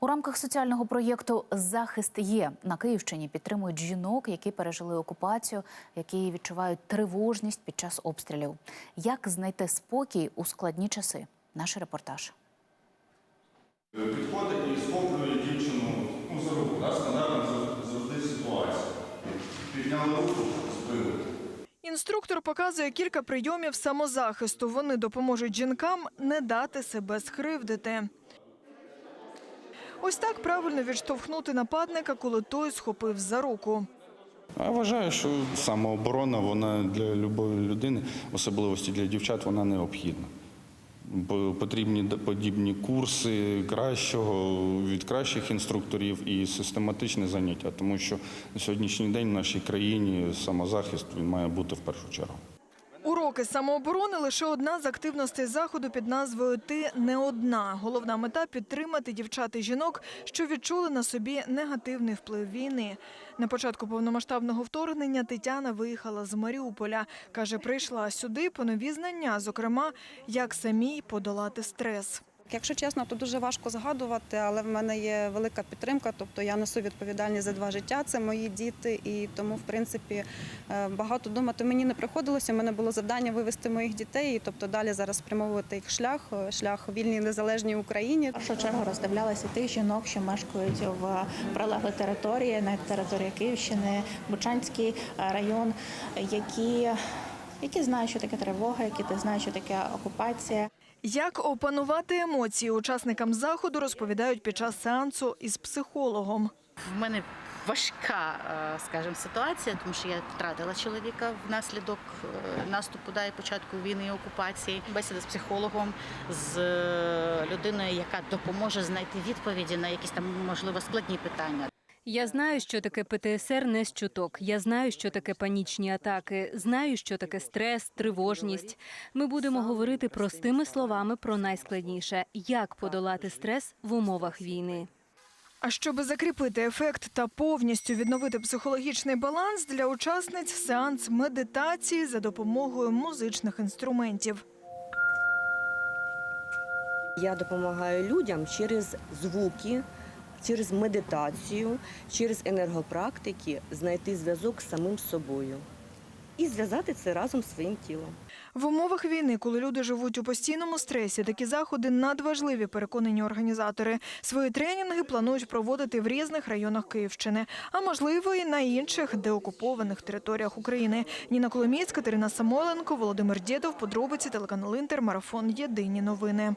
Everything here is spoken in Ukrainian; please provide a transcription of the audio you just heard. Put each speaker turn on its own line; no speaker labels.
У рамках соціального проєкту Захист є на Київщині підтримують жінок, які пережили окупацію, які відчувають тривожність під час обстрілів. Як знайти спокій у складні часи? Наш репортаж.
Підходить і схоплює дівчину ну, за руку, да? стандартна завжди ситуація. Підняли руку, збили.
Інструктор показує кілька прийомів самозахисту. Вони допоможуть жінкам не дати себе скривдити. Ось так правильно відштовхнути нападника, коли той схопив за руку.
А вважаю, що самооборона вона для будь-якої людини, особливості для дівчат, вона необхідна. Потрібні подібні курси кращого від кращих інструкторів і систематичне заняття, тому що на сьогоднішній день в нашій країні самозахист він має бути в першу чергу.
Уроки самооборони лише одна з активностей заходу під назвою Ти не одна. Головна мета підтримати дівчат і жінок, що відчули на собі негативний вплив війни. На початку повномасштабного вторгнення Тетяна виїхала з Маріуполя. каже, прийшла сюди по нові знання, зокрема, як самій подолати стрес.
Якщо чесно, то дуже важко згадувати, але в мене є велика підтримка. Тобто я несу відповідальність за два життя. Це мої діти, і тому, в принципі, е, багато думати мені не приходилося. У мене було завдання вивести моїх дітей, і тобто далі зараз спрямовувати їх шлях, е, шлях вільній незалежній Україні.
В першу чергу роздивлялися тих жінок, що мешкають в прилеглій території, на території Київщини, Бучанський район, які, які знають, що таке тривога, які знають, що таке окупація.
Як опанувати емоції учасникам заходу розповідають під час сеансу із психологом.
В мене важка, е, скажімо, ситуація, тому що я втратила чоловіка внаслідок е, наступу да, і початку війни і окупації. Бесіда з психологом, з е, людиною, яка допоможе знайти відповіді на якісь там можливо складні питання.
Я знаю, що таке ПТСР не з чуток. Я знаю, що таке панічні атаки. Знаю, що таке стрес, тривожність. Ми будемо говорити простими словами про найскладніше як подолати стрес в умовах війни.
А щоб закріпити ефект та повністю відновити психологічний баланс для учасниць сеанс медитації за допомогою музичних інструментів.
Я допомагаю людям через звуки, через медитацію, через енергопрактики знайти зв'язок з самим собою і зв'язати це разом з своїм тілом.
В умовах війни, коли люди живуть у постійному стресі, такі заходи надважливі, переконані організатори. Свої тренінги планують проводити в різних районах Київщини, а можливо і на інших деокупованих територіях України. Ніна Коломієць, Катерина Самойленко, Володимир Дєдов, подробиці телеканал Інтер, марафон Єдині новини.